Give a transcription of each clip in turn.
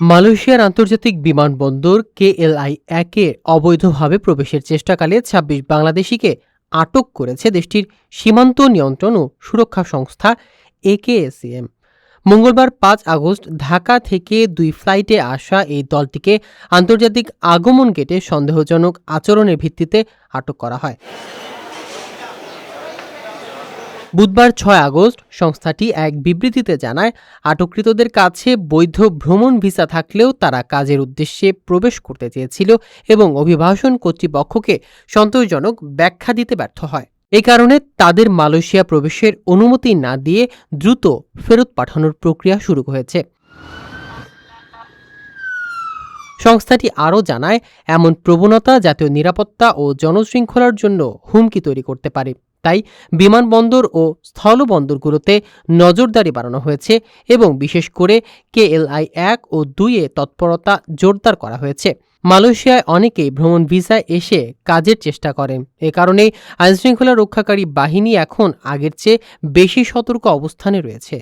মালয়েশিয়ার আন্তর্জাতিক বিমানবন্দর কেএলআই একে অবৈধভাবে প্রবেশের চেষ্টাকালে ২৬ বাংলাদেশিকে আটক করেছে দেশটির সীমান্ত নিয়ন্ত্রণ ও সুরক্ষা সংস্থা একেএসিএম মঙ্গলবার পাঁচ আগস্ট ঢাকা থেকে দুই ফ্লাইটে আসা এই দলটিকে আন্তর্জাতিক আগমন গেটে সন্দেহজনক আচরণের ভিত্তিতে আটক করা হয়। বুধবার ছয় আগস্ট সংস্থাটি এক বিবৃতিতে জানায়, আটককৃতদের কাছে বৈধ ভ্রমণ ভিসা থাকলেও তারা কাজের উদ্দেশ্যে প্রবেশ করতে চেয়েছিল এবং অভিবাসন কর্তৃপক্ষকে সন্তোষজনক ব্যাখ্যা দিতে ব্যর্থ হয়। এ কারণে তাদের মালয়েশিয়া প্রবেশের অনুমতি না দিয়ে দ্রুত ফেরত পাঠানোর প্রক্রিয়া শুরু হয়েছে। সংস্থাটি আরও জানায়, এমন প্রবণতা, জাতীয় নিরাপত্তা ও জনশৃঙ্খলার জন্য হুমকি তৈরি করতে পারে। তাই বিমানবন্দর ও স্থলবন্দরগুলোতে নজরদারি বাড়ানো হয়েছে এবং বিশেষ করে কেএলআই এক ও দুইয়ে তৎপরতা জোরদার করা হয়েছে। মালয়েশিয়ায় অনেকেই ভ্রমণ ভিসায় এসে কাজের চেষ্টা করেন। এ কারণেই আইনশৃঙ্খলা রক্ষাকারী বাহিনী এখন আগের চেয়ে বেশি সতর্ক অবস্থানে রয়েছে।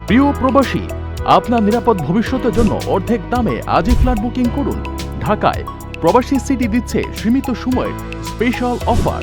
প্রিয় প্রবাসী, আপনার নিরাপদ ভবিষ্যতের জন্য অর্ধেক দামে আজই ফ্ল্যাট বুকিং করুন। ঢাকায় প্রবাসী সিটি দিচ্ছে সীমিত সময়ের স্পেশাল অফার।